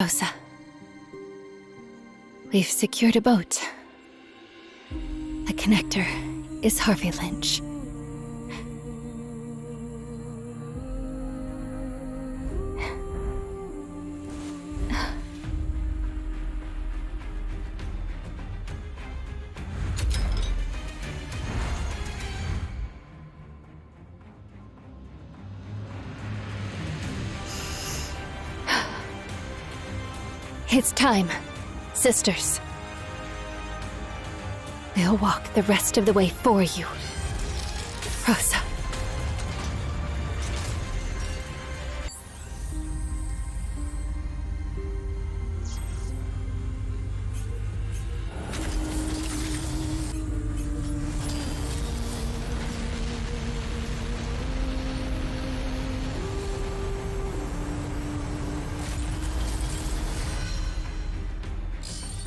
Rosa. We've secured a boat. The connector is Harvey Lynch. It's time, sisters. We'll walk the rest of the way for you. Rosa.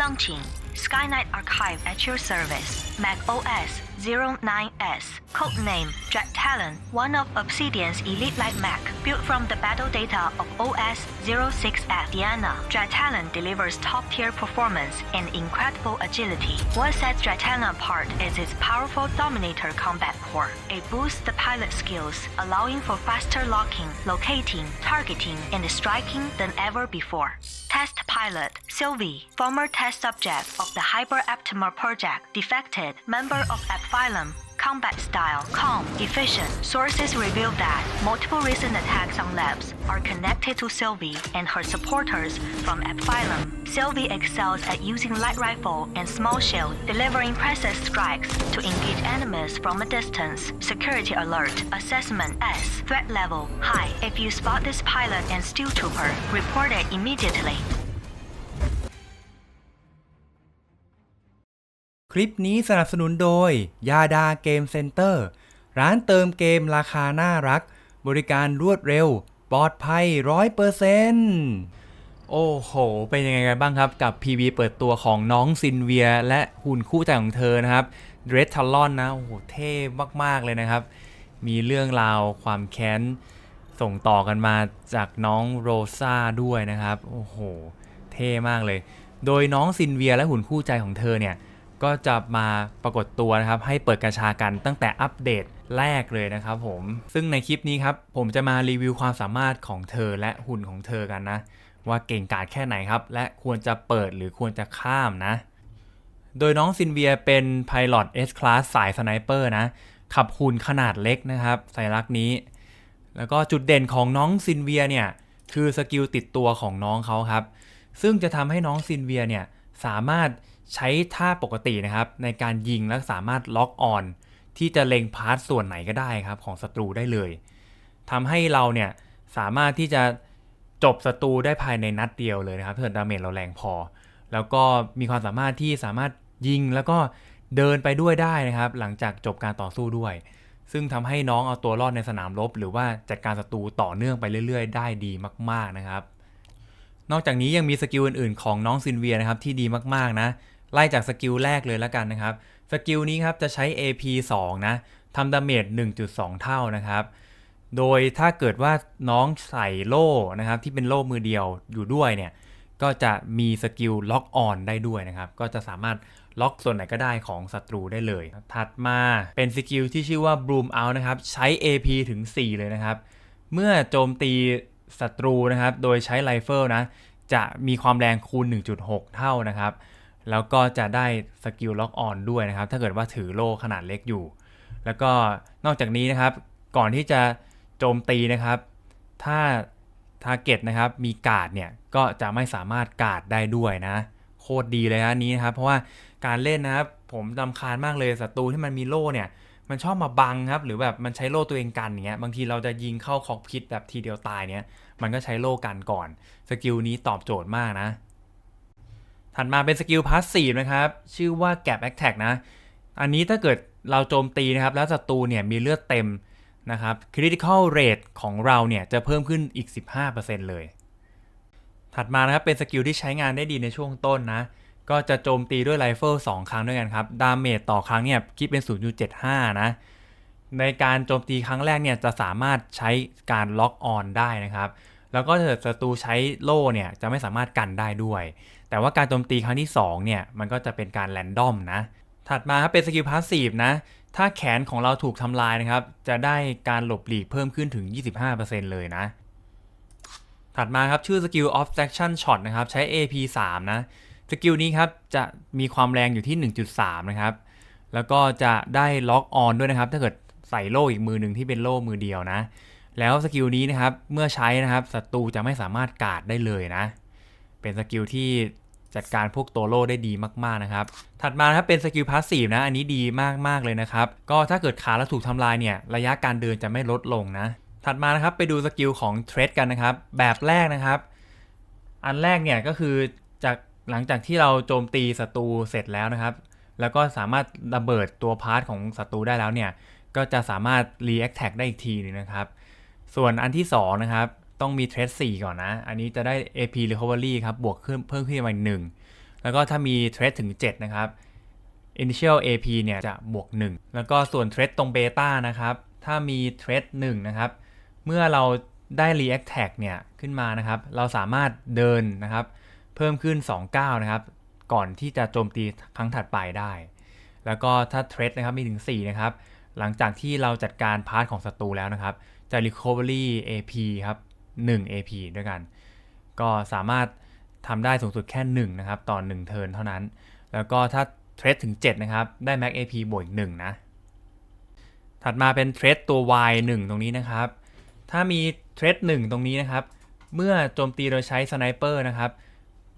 Launching Skynight Archive at your service. Mac OS 09S. Codename Dread Talon, one of Obsidian's elite light Mac, built from the battle data of OS 06F Diana. Dread Talon delivers top-tier performance and incredible agility. What sets Dread Talon apart is its powerful Dominator combat core. It boosts the pilot skills, allowing for faster locking, locating, targeting, and striking than ever before. Test pilot Sylvie, former test subject of the Hyper Optima project, defected, member of Epphylum. Combat style calm, efficient. Sources reveal that multiple recent attacks on labs are connected to Sylvie and her supporters from Epphylum. Sylvie excels at using light rifle and small shield, delivering precise strikes to engage enemies from a distance. Security alert. Assessment S. Threat level high. If you spot this pilot and steel trooper, report it immediately. คลิปนี้สนับสนุนโดย ยาดาเกมเซ็นเตอร์ ร้านเติมเกมราคาน่ารัก บริการรวดเร็ว ปลอดภัย100%โอ้โห เป็นยังไงกันบ้างครับกับ PV เปิดตัวของน้องซินเวีย และหุ่นคู่ใจของเธอนะครับเดรสทัลลอนนะ โอ้โห เท่มาก ๆ เลยนะครับ มีเรื่องราวความแค้น ส่งต่อกันมาจากน้องโรซาด้วยนะครับ โอ้โห เท่มากเลย โดยน้องซินเวียและหุ่นคู่ใจของเธอเนี่ย ก็จะมาปรากฏตัวนะครับ ให้เปิดกระชากันตั้งแต่อัปเดตแรกเลยนะครับผม ซึ่งในคลิปนี้ครับ ผมจะมารีวิวความสามารถของเธอและหุ่นของเธอกันนะ ว่าเก่งกาจแค่ไหนครับ และควรจะเปิดหรือควรจะข้ามนะ โดยน้องซินเวียเป็น Pilot S-Class สายสไนเปอร์นะ ขับหุ่นขนาดเล็กนะครับสัญลักษณ์นี้ แล้วก็จุดเด่นของน้องซินเวียเนี่ยคือสกิลติดตัวของน้องเขาครับ ซึ่งจะทำให้น้องซินเวียเนี่ยสามารถ ใช้ท่าปกตินะครับ ในการยิงและสามารถล็อกออน ที่จะเล็งพาร์ทส่วนไหนก็ได้ครับ ของศัตรูได้เลยทำให้เราเนี่ยสามารถที่จะจบศัตรูได้ภายในนัดเดียวเลยนะครับถ้าเกิดดาเมจเราแรงพอ แล้วก็มีความสามารถที่สามารถยิงแล้วก็เดินไปด้วยได้นะครับ หลังจากจบการต่อสู้ด้วย ซึ่งทำให้น้องเอาตัวรอดในสนามรบ หรือว่าจัดการศัตรูต่อเนื่องไปเรื่อย ๆ ได้ดีมาก ๆนะครับ นอกจากนี้ยังมีสกิลอื่นๆ ของน้องซินเวียนะครับที่ดีมากๆนะ ไล่จากสกิลแรกเลยแล้วกันนะครับ สกิลนี้ครับจะใช้ AP 2 นะทำดาเมจ 1.2 เท่านะครับ โดยถ้าเกิดว่าน้องใส่โล่นะครับที่เป็นโล่มือเดียวอยู่ด้วยเนี่ย ก็จะมีสกิลล็อกออนได้ด้วยนะครับ ก็จะสามารถล็อกส่วนไหนก็ได้ของศัตรูได้เลย ถัดมาเป็นสกิลที่ชื่อว่า Bloom Out นะครับ ใช้ AP ถึง 4 เลยนะครับ เมื่อโจมตีศัตรูนะครับ โดยใช้ไรเฟิลนะ จะมีความแรงคูณ 1.6 เท่านะครับ แล้วก็จะได้สกิลล็อกออนด้วยนะครับ ถ้าเกิดว่าถือโล่ขนาดเล็กอยู่ แล้วก็นอกจากนี้นะครับ ก่อนที่จะโจมตีนะครับ ถ้าทาร์เก็ตนะครับมีการ์ดเนี่ย ก็จะไม่สามารถการ์ดได้ด้วยนะ โคตรดีเลยนะอันนี้นะครับ เพราะว่าการเล่นนะครับ ผมรำคาญมากเลยศัตรูที่มันมีโล่เนี่ย มันชอบมาบังครับ หรือแบบมันใช้โล่ตัวเองกันอย่างเงี้ย บางทีเราจะยิงเข้าคอกพิษแบบทีเดียวตายเนี่ย มันก็ใช้โล่กันก่อน สกิลนี้ตอบโจทย์มากนะ ถัดมาเป็นสกิลพาสซีฟนะครับ ชื่อว่า Gap Attack นะ อันนี้ถ้าเกิดเราโจมตีนะครับ แล้วศัตรูเนี่ยมีเลือดเต็มนะครับ Critical Rate ของเราเนี่ย จะเพิ่มขึ้นอีก 15%เลย ถัดมานะครับ เป็นสกิลที่ใช้งานได้ดีในช่วงต้นนะ ก็จะโจมตีด้วยไรเฟิล2ครั้งด้วยกันครับ ดาเมจต่อครั้งเนี่ย คิดเป็น 0.75 นะ ในการโจมตีครั้งแรกเนี่ย จะสามารถใช้การล็อกออนได้นะครับ แล้วก็ถ้าเกิดศัตรูใช้โล่เนี่ยจะไม่สามารถกันได้ด้วย แต่ว่าการโจมตีครั้งที่2เนี่ยมันก็จะเป็นการแรนดอมนะ ถัดมาครับเป็นสกิลพาสซีฟนะ ถ้าแขนของเราถูกทำลายนะครับ จะได้การหลบหลีกเพิ่มขึ้นถึง 25%เลยนะ ถัดมาครับชื่อสกิล obstruction shot นะครับใช้ AP 3 นะสกิลนี้ครับจะมีความแรงอยู่ที่ 1.3 นะครับ แล้วก็จะได้ล็อกออนด้วยนะครับ ถ้าเกิดใส่โล่อีกมือหนึ่งที่เป็นโล่มือเดียวนะ แล้วสกิลนี้นะครับเมื่อใช้นะครับศัตรูจะไม่สามารถกาดได้เลยนะ เป็นสกิลที่จัดการพวกตัวโล่ได้ดีมากๆนะครับ ถัดมานะครับเป็นสกิลพาสซีฟนะ อันนี้ดีมากๆเลยนะครับ ก็ถ้าเกิดขาเราถูกทำลายเนี่ย ระยะการเดินจะไม่ลดลงนะ ถัดมานะครับไปดูสกิลของเทรดกันนะครับ แบบแรกนะครับ อันแรกเนี่ยก็คือจากหลังจากที่เราโจมตีศัตรูเสร็จแล้วนะครับ แล้วก็สามารถระเบิดตัวพาร์ทของศัตรูได้แล้วเนี่ย ก็จะสามารถ react tag ได้อีกทีหนึงนะครับ ส่วนอันที่ 2 นะครับ ต้องมีเทรด4ก่อนนะ อันนี้จะได้ AP recovery ครับ บวกขึ้นเพิ่มขึ้นมาอีกหนึ่งแล้วก็ถ้ามีเทรดถึง 7 นะครับ initial AP เนี่ยจะบวก 1 แล้วก็ส่วนเทรดตรงเบต้านะครับ ถ้ามีเทรด1นะครับ เมื่อเราได้ react tag เนี่ยขึ้นมานะครับ เราสามารถเดินนะครับ เพิ่มขึ้น2ก้านะครับ ก่อนที่จะโจมตีครั้งถัดไปได้ แล้วก็ถ้าเทรดนะครับมีถึง 4 นะครับ หลังจากที่เราจัดการพาร์ทของศัตรูแล้วนะครับ จะ recovery AP ครับ 1 AP ด้วยกัน ก็สามารถทำได้สูงสุดแค่ 1 นะครับ ต่อ 1 เทิร์นเท่านั้น แล้วก็ถ้าเทรดถึง 7 นะครับ ได้ max AP บวกอีก1นะ ถัดมาเป็นเทรดตัว Y 1 ตรงนี้นะครับ ถ้ามีเทรด1 ตรงนี้นะครับ เมื่อโจมตีโดยใช้สไนเปอร์นะครับ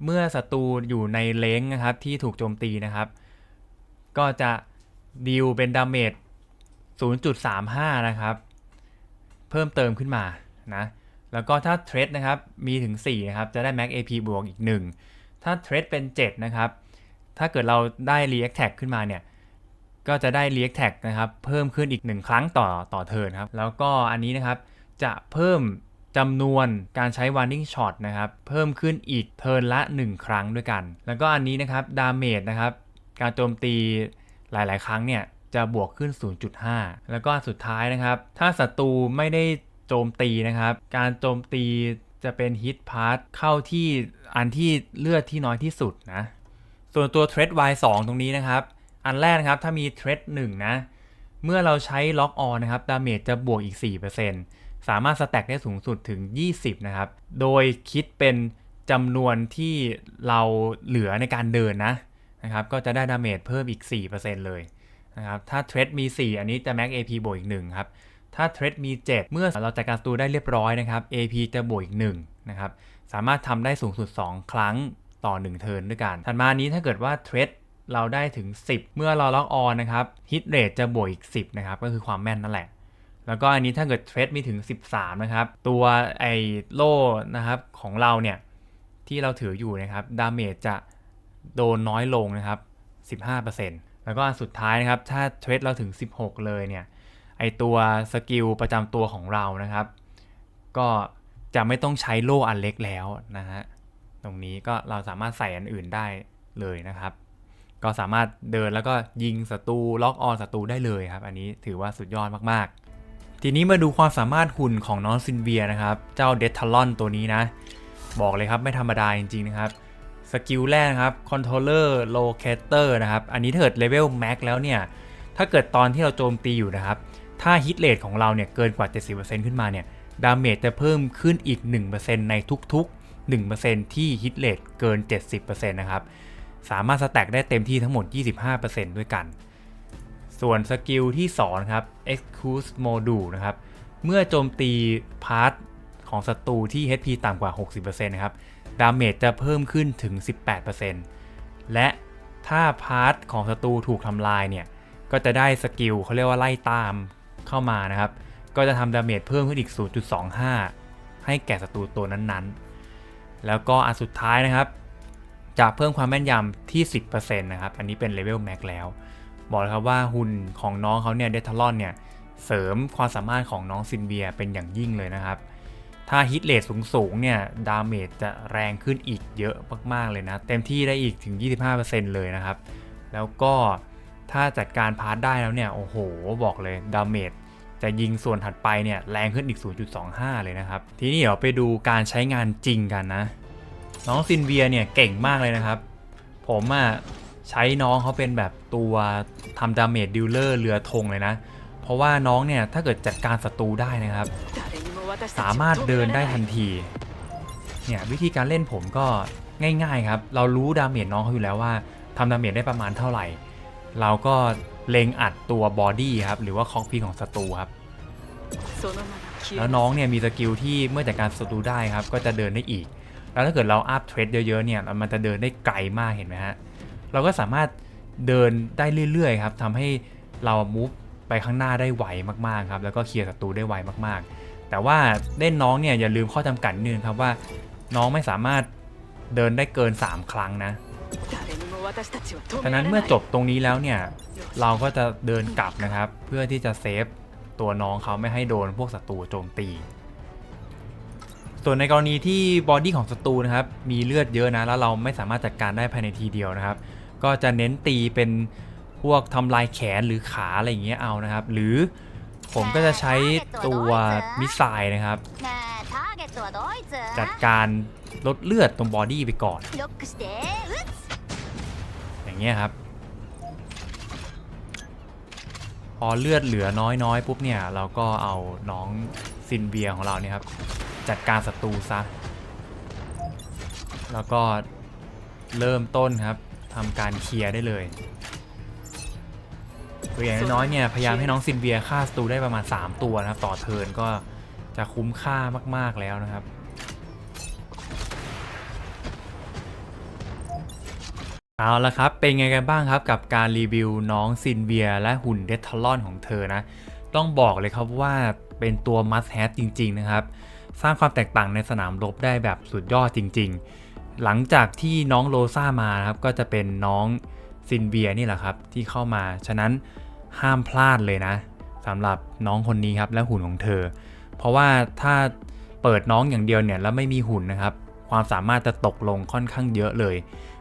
เมื่อศัตรูอยู่ในเลนนะครับที่ถูกโจมตีนะครับ ก็จะดีลเป็นดาเมจ0.35 นะครับ เพิ่มเติมขึ้นมานะแล้วก็ถ้าเทรดนะครับมีถึง4นะครับจะได้ Max AP บวกอีก 1 ถ้าเทรดเป็น 7 นะครับ ถ้าเกิดเราได้ React Tag ขึ้นมาเนี่ยก็จะได้ React Tag นะครับเพิ่มขึ้นอีก 1 ครั้งต่อต่อเทิร์นครับแล้วก็อันนี้นะครับจะเพิ่มจำนวนการใช้ Warning Shot นะครับเพิ่มขึ้นอีกเทิร์นละ 1 ครั้งด้วยกัน แล้วก็อันนี้นะครับดาเมจนะครับการโจมตีหลาย ๆ ครั้งเนี่ย จะบวกขึ้น 0.5 แล้วก็สุดท้ายนะครับ ถ้าศัตรูไม่ได้โจมตีนะครับ การโจมตีจะเป็นฮิตพาร์ทเข้าที่อันที่เลือดที่น้อยที่สุดนะ ส่วนตัวเทรด Y2 ตรงนี้นะครับ อันแรกนะครับถ้ามีเทรด1นะ เมื่อเราใช้ล็อกออนนะครับ ดาเมจจะบวกอีก 4%สามารถสแต็กได้สูงสุดถึง 20 นะครับ โดยคิดเป็นจำนวนที่เราเหลือในการเดินนะนะครับ ก็จะได้ดาเมจเพิ่มอีก 4%เลย นะครับ ถ้าเทรดมี 4 อันนี้จะ Max AP บวกอีก1ครับ ถ้าเทรดมี 7 เมื่อเราจัดการศัตรูได้เรียบร้อยนะครับ AP จะบวกอีก1นะครับ สามารถทำได้สูงสุด 2 ครั้งต่อ 1 เทิร์นด้วยกันถัดมานี้ถ้าเกิดว่าเทรดเราได้ถึง 10 เมื่อเราล็อกออนนะครับฮิตเรทจะบวกอีก 10 นะครับ ก็คือความแม่นนั่นแหละ แล้วก็อันนี้ถ้าเกิดเทรดมีถึง 13 นะครับ ตัวไอโล่นะครับของเราเนี่ยที่เราถืออยู่นะครับดาเมจจะโดนน้อยลงนะครับ 15% แล้วก็อันสุดท้ายนะครับ ถ้าเทรดเราถึง 16 เลยเนี่ย ไอตัวสกิลประจำตัวของเรานะครับ ก็จะไม่ต้องใช้โล่อันเล็กแล้วนะฮะ ตรงนี้ก็เราสามารถใส่อันอื่นได้เลยนะครับ ก็สามารถเดินแล้วก็ยิงศัตรูล็อกออนศัตรูได้เลยครับ อันนี้ถือว่าสุดยอดมากๆ ทีนี้มาดูความสามารถหุ่นของน้องซินเวียนะครับ เจ้าเดททลอนตัวนี้นะ บอกเลยครับไม่ธรรมดาจริงๆนะครับ สกิลแรกนะครับ Controller Locator นะครับ อันนี้ถ้าเกิดเลเวลแม็กแล้วเนี่ย ถ้าเกิดตอนที่เราโจมตีอยู่นะครับ ถ้าฮิตเรทของเราเนี่ยเกินกว่า 70%ขึ้นมาเนี่ย ดาเมจจะเพิ่มขึ้นอีก 1%ในทุกๆ 1%ที่ฮิตเรทเกิน 70%นะครับ สามารถสแต็กได้เต็มที่ทั้งหมด 25%ด้วยกัน ส่วนสกิลที่2ครับ Excuse Module นะครับ เมื่อโจมตีพาร์ทของศัตรูที่ HP ต่ำกว่า 60%นะครับ ดาเมจจะเพิ่มขึ้นถึง 18%และถ้าพาร์ทของศัตรูถูกทำลายเนี่ย ก็จะได้สกิลเขาเรียกว่าไล่ตามเข้ามานะครับ ก็จะทำดาเมจเพิ่มขึ้นอีก 0.25 ให้แก่ศัตรูตัวนั้นๆ แล้วก็อันสุดท้ายนะครับ จะเพิ่มความแม่นยำที่ 10%นะครับ อันนี้เป็นเลเวลแม็กแล้ว บอกเลยครับว่าหุ่นของน้องเขาเนี่ยเดททลอนเนี่ย เสริมความสามารถของน้องซินเวียเป็นอย่างยิ่งเลยนะครับ ถ้าฮิตเรทสูงๆเนี่ยดาเมจจะแรงขึ้นอีกเยอะมากๆเลยนะ เต็มที่ได้อีกถึง 25%เลยนะครับ แล้วก็ถ้าจัดการพาร์ทได้แล้วเนี่ย โอ้โห บอกเลยดาเมจจะยิงส่วนถัดไปเนี่ยแรงขึ้นอีก 0.25 เลยนะครับ ทีนี้เดี๋ยวไปดูการใช้งานจริงกันนะ น้องซินเวียเนี่ยเก่งมากเลยนะครับ ผมอะใช้น้องเขาเป็นแบบตัวทำดาเมจดิลเลอร์เรือธงเลยนะ เพราะว่าน้องเนี่ยถ้าเกิดจัดการศัตรูได้นะครับ สามารถเดินได้ทันที เนี่ยวิธีการเล่นผมก็ง่าย ๆ ครับ เรารู้ดาเมจน้องเขาอยู่แล้วว่าทำดาเมจได้ประมาณเท่าไหร่ เราก็เล็งอัดตัวบอดี้ครับ หรือว่าคอกพีของศัตรูครับ แล้วน้องเนี่ยมีสกิลที่เมื่อจัดการศัตรูได้ครับ ก็จะเดินได้อีก แล้วถ้าเกิดเราอัพเทรดเยอะๆเนี่ยมันจะเดินได้ไกลมากเห็นไหมฮะ เราก็สามารถเดินได้เรื่อยๆครับทำให้เรามูฟไปข้างหน้าได้ไวมากๆครับ แล้วก็เคลียร์ศัตรูได้ไวมากๆ แต่ว่าเล่นน้องเนี่ยอย่าลืมข้อจำกัดนึงครับว่า น้องไม่สามารถเดินได้เกิน 3 ครั้งนะฉะนั้นเมื่อจบตรงนี้แล้วเนี่ยเราก็จะเดินกลับนะครับ เพื่อที่จะเซฟตัวน้องเขาไม่ให้โดนพวกศัตรูโจมตี ส่วนในกรณีที่บอดี้ของศัตรูนะครับมีเลือดเยอะนะแล้วเราไม่สามารถจัดการได้ภายในทีเดียวนะครับ ก็จะเน้นตีเป็นพวกทำลายแขนหรือขาอะไรอย่างเงี้ยเอานะครับ หรือ ผมก็จะใช้ตัวมิสไซล์นะครับ จัดการลดเลือดตรงบอดี้ไปก่อน อย่างเงี้ยครับ พอเลือดเหลือน้อยๆปุ๊บเนี่ย เราก็เอาน้องซินเบียของเราเนี่ยครับ จัดการศัตรูซะ แล้วก็เริ่มต้นครับทำการเคลียร์ได้เลย ตัวอย่างน้อยๆเนี่ยพยายามให้น้องซินเบียฆ่าศัตรูได้ประมาณ 3 ตัวนะครับ ต่อเทิร์นก็จะคุ้มค่ามากๆแล้วนะครับเอาละครับ เป็นไงกันบ้างครับกับการรีวิวน้องซินเวียและหุ่นเดททลอนของเธอนะ ต้องบอกเลยครับว่าเป็นตัวมัสแฮ e จริง ๆ นะครับ สร้างความแตกต่างในสนามรบได้แบบสุดยอดจริง ๆ หลังจากที่น้องโรซ่ามานะครับ ก็จะเป็นน้องซินเวียนี่แหละครับ ที่เข้ามา ฉะนั้น ห้ามพลาดเลยนะสำหรับน้องคนนี้ครับและหุ่นของเธอ เพราะว่าถ้าเปิดน้องอย่างเดียวเนี่ยแล้วไม่มีหุ่นนะครับความสามารถจะตกลงค่อนข้างเยอะเลย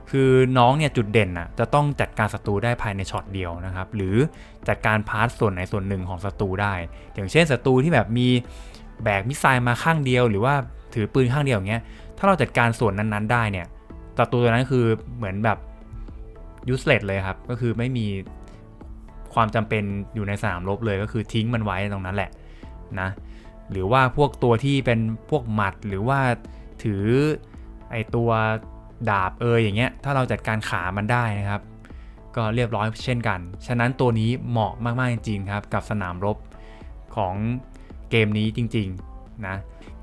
คือน้องเนี่ยจุดเด่นอะจะต้องจัดการศัตรูได้ภายในช็อตเดียวนะครับ หรือจัดการพาร์ทส่วนไหนส่วนหนึ่งของศัตรูได้ อย่างเช่นศัตรูที่แบบมีแบกมิสไซล์มาข้างเดียว หรือว่าถือปืนข้างเดียวอย่างเงี้ย ถ้าเราจัดการส่วนนั้นๆได้เนี่ยศัตรูตัวนั้นคือเหมือนแบบยูสเลสเลยครับ ก็คือไม่มี ความจำเป็นอยู่ในสนามรบเลยก็คือทิ้งมันไว้ตรงนั้นแหละนะหรือว่าพวกตัวที่เป็นพวกหมัดหรือว่าถือไอตัวดาบเอยอย่างเงี้ยถ้าเราจัดการขามันได้นะครับ ก็เรียบร้อยเช่นกัน ฉะนั้นตัวนี้เหมาะมากๆจริงๆครับกับสนามรบของเกมนี้จริงๆนะ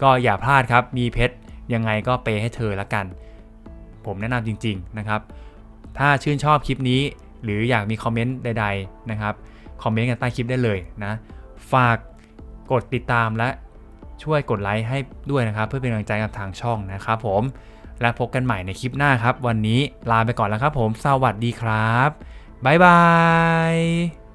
ก็อย่าพลาดครับมีเพชรยังไงก็เปย์ให้เธอละกัน ผมแนะนำจริง ๆนะครับ ถ้าชื่นชอบคลิปนี้ หรืออยากมีคอมเมนต์ใด ๆ นะครับ คอมเมนต์กันใต้คลิปได้เลยนะ ฝากกดติดตามและช่วยกดไลค์ให้ด้วยนะครับ เพื่อเป็นกำลังใจกับทางช่องนะครับผม และพบกันใหม่ในคลิปหน้าครับ วันนี้ลาไปก่อนแล้วครับผม สวัสดีครับ บ๊ายบาย